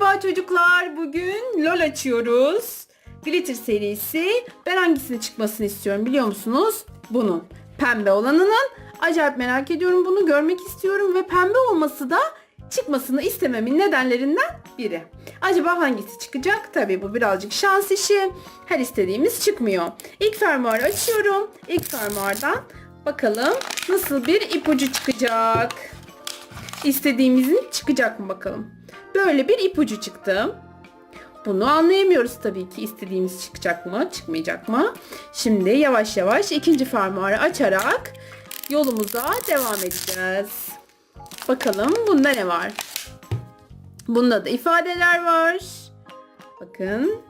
Merhaba çocuklar. Bugün LOL açıyoruz. Glitter serisi. Ben hangisini çıkmasını istiyorum biliyor musunuz? Bunun. Pembe olanının. Acayip merak ediyorum bunu görmek istiyorum ve pembe olması da çıkmasını istememin nedenlerinden biri. Acaba hangisi çıkacak? Tabii bu birazcık şans işi. Her istediğimiz çıkmıyor. İlk fermuarı açıyorum. İlk fermuardan bakalım nasıl bir ipucu çıkacak. İstediğimizin çıkacak mı bakalım. Böyle bir ipucu çıktı. Bunu anlayamıyoruz tabii ki istediğimiz çıkacak mı, çıkmayacak mı. Şimdi yavaş yavaş ikinci fermuarı açarak yolumuza devam edeceğiz. Bakalım bunda ne var? Bunda da ifadeler var. Bakın.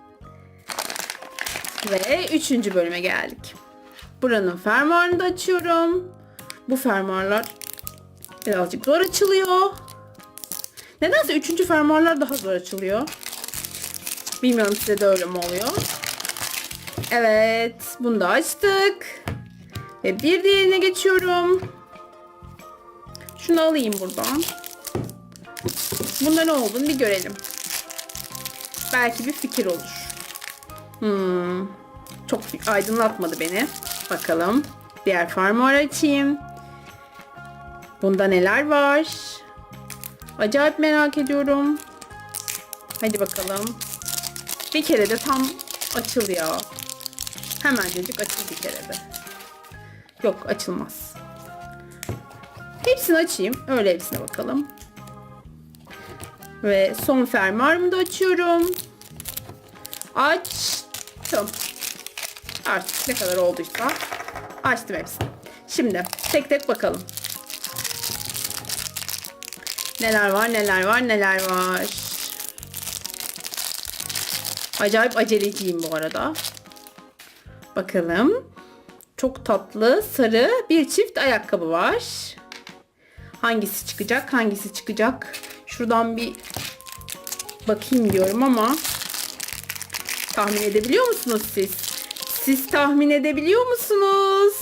Ve üçüncü bölüme geldik. Buranın fermuarını da açıyorum. Bu fermuarlar birazcık zor açılıyor. Nedense üçüncü fermuarlar daha zor açılıyor. Bilmiyorum size de öyle mi oluyor. Evet. Bunu da açtık. Ve bir diğerine geçiyorum. Şunu alayım buradan. Bunda ne olduğunu bir görelim. Belki bir fikir olur. Hmm. Çok aydınlatmadı beni. Bakalım. Diğer fermuar açayım. Bunda neler var? Acayip merak ediyorum. Hadi bakalım. Bir kere de tam açıl ya. Hemencecik açıl bir kere de. Yok açılmaz. Hepsini açayım. Öyle hepsine bakalım. Ve son fermuarımı da açıyorum. Açtım. Artık ne kadar olduysa açtım hepsini. Şimdi tek tek bakalım. Neler var, neler var, neler var. Acayip aceleciyim bu arada. Bakalım. Çok tatlı sarı bir çift ayakkabı var. Hangisi çıkacak? Hangisi çıkacak? Şuradan bir bakayım diyorum ama tahmin edebiliyor musunuz siz? Siz tahmin edebiliyor musunuz?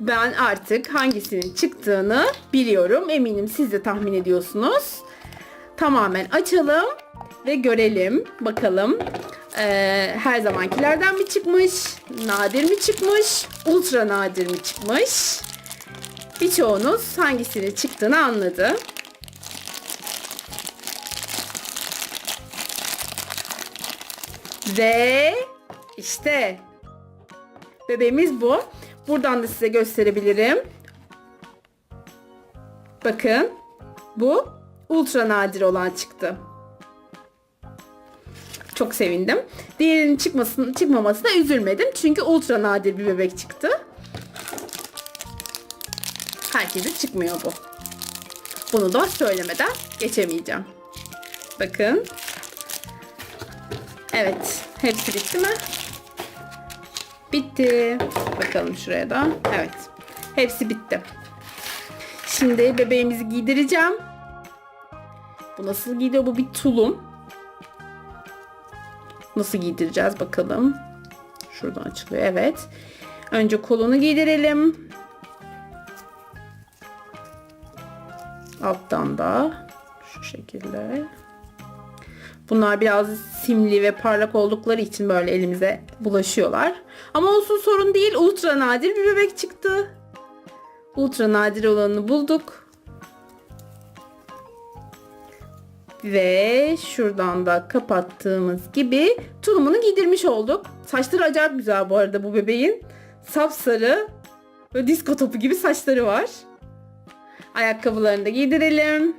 Ben artık hangisinin çıktığını biliyorum. Eminim siz de tahmin ediyorsunuz. Tamamen açalım ve görelim. Bakalım ee, her zamankilerden mi çıkmış? Nadir mi çıkmış? Ultra nadir mi çıkmış? Birçoğunuz hangisinin çıktığını anladı. Ve işte bebeğimiz bu. Buradan da size gösterebilirim. Bakın bu ultra nadir olan çıktı. Çok sevindim. Diğerinin çıkmasın, çıkmamasına üzülmedim. Çünkü ultra nadir bir bebek çıktı. Herkese çıkmıyor bu. Bunu da söylemeden geçemeyeceğim. Bakın. Evet. Hepsi bitti mi? Bitti. Bakalım şuraya da. Evet. Hepsi bitti. Şimdi bebeğimizi giydireceğim. Bu nasıl giydiriyor? Bu bir tulum. Nasıl giydireceğiz bakalım. Şuradan açılıyor. Evet. Önce kolunu giydirelim. Alttan da şu şekilde. Bunlar biraz simli ve parlak oldukları için böyle elimize bulaşıyorlar. Ama olsun sorun değil. Ultra nadir bir bebek çıktı. Ultra nadir olanını bulduk. Ve şuradan da kapattığımız gibi tulumunu giydirmiş olduk. Saçları acayip güzel bu arada bu bebeğin. Sapsarı böyle disko topu gibi saçları var. Ayakkabılarını da giydirelim.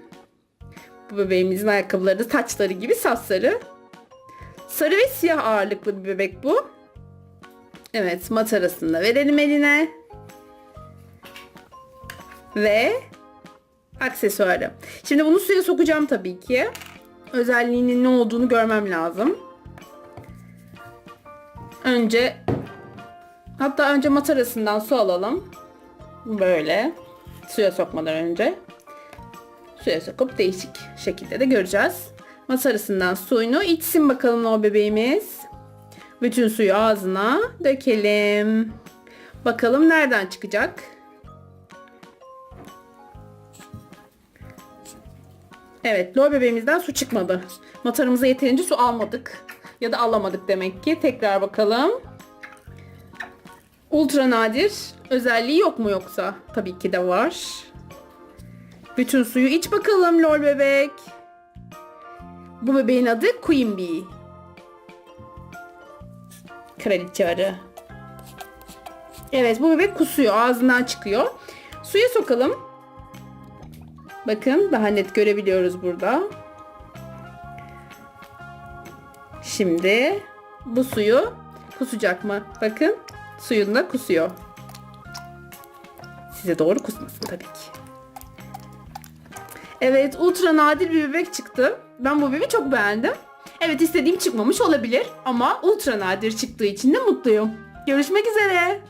Bu bebeğimizin ayakkabıları da saçları gibi sapsarı. Sarı ve siyah ağırlıklı bir bebek bu. Evet matarasını da verelim eline. Ve aksesuarı. Şimdi bunu suya sokacağım tabii ki. Özelliğinin ne olduğunu görmem lazım. Önce hatta önce matarasından su alalım. Böyle suya sokmadan önce suya sokup değişik şekilde de göreceğiz. Matarasından suyunu içsin bakalım o bebeğimiz. Bütün suyu ağzına dökelim. Bakalım nereden çıkacak? Evet, lol bebeğimizden su çıkmadı. Motorumuza yeterince su almadık. Ya da alamadık demek ki. Tekrar bakalım. Ultra nadir özelliği yok mu yoksa? Tabii ki de var. Bütün suyu iç bakalım lol bebek. Bu bebeğin adı Queen Bee. Kraliçe arı. Evet bu bebek kusuyor. Ağzından çıkıyor. Suya sokalım. Bakın daha net görebiliyoruz burada. Şimdi bu suyu kusacak mı? Bakın suyunda kusuyor. Size doğru kusmasın tabii ki. Evet ultra nadir bir bebek çıktı. Ben bu bebeği çok beğendim. Evet istediğim çıkmamış olabilir ama ultra nadir çıktığı için de mutluyum. Görüşmek üzere.